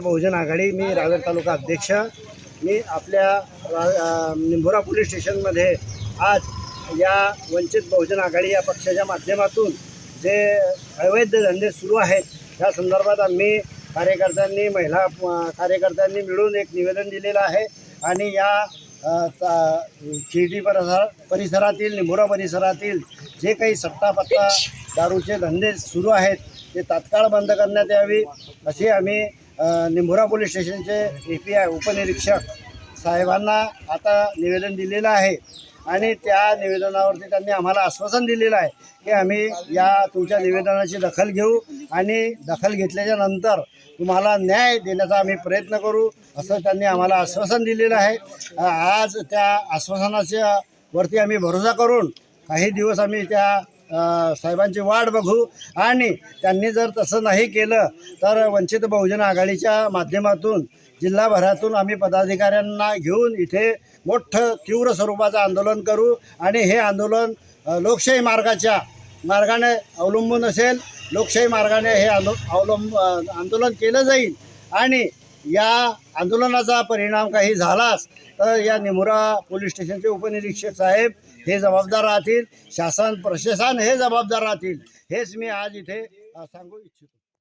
बहुजन आघाडी मी रावेर तालुका अध्यक्ष. मी आपल्या रा- निंभोरा पोलीस स्टेशनमध्ये आज या वंचित बहुजन आघाडी या पक्षाच्या माध्यमातून जे अवैध धंदे सुरू आहेत त्या संदर्भात आम्ही कार्यकर्त्यांनी महिला कार्यकर्त्यांनी मिळून एक निवेदन दिलेलं आहे. आणि या शिर्डी परिसर परिसरातील निंभोरा परिसरातील जे काही सट्टापत्ता दारूचे धंदे सुरू आहेत ते तात्काळ बंद करण्यात यावी असे आम्ही निंभोरा पोलीस स्टेशनचे ए पी आय उपनिरीक्षक साहेबांना आता निवेदन दिलेलं आहे. आणि त्या निवेदनावरती त्यांनी आम्हाला आश्वासन दिलेलं आहे की आम्ही या तुमच्या निवेदनाची दखल घेऊ आणि दखल घेतल्याच्या नंतर तुम्हाला न्याय देण्याचा आम्ही प्रयत्न करू असं त्यांनी आम्हाला आश्वासन दिलेलं आहे. आज त्या आश्वासनाच्या वरती आम्ही भरोसा करून काही दिवस आम्ही त्या साहेबांची वाट बघू. आणि त्यांनी जर तसं नाही केलं तर वंचित बहुजन आघाडीच्या माध्यमातून जिल्हाभरातून आम्ही पदाधिकाऱ्यांना घेऊन इथे मोठं तीव्र स्वरूपाचं आंदोलन करू. आणि हे आंदोलन लोकशाही मार्गाच्या मार्गाने अवलंबून असेल लोकशाही मार्गाने हे आंदो अवलंब आंदोलन केलं जाईल. आणि या आंदोलनाचा परिणाम काही झालाच तर या निमुरा पोलीस स्टेशनचे उपनिरीक्षक साहेब हे जबाबदार राहतील शासन प्रशासन हे जबाबदार राहतील हेच मी आज इथे सांगू इच्छितो.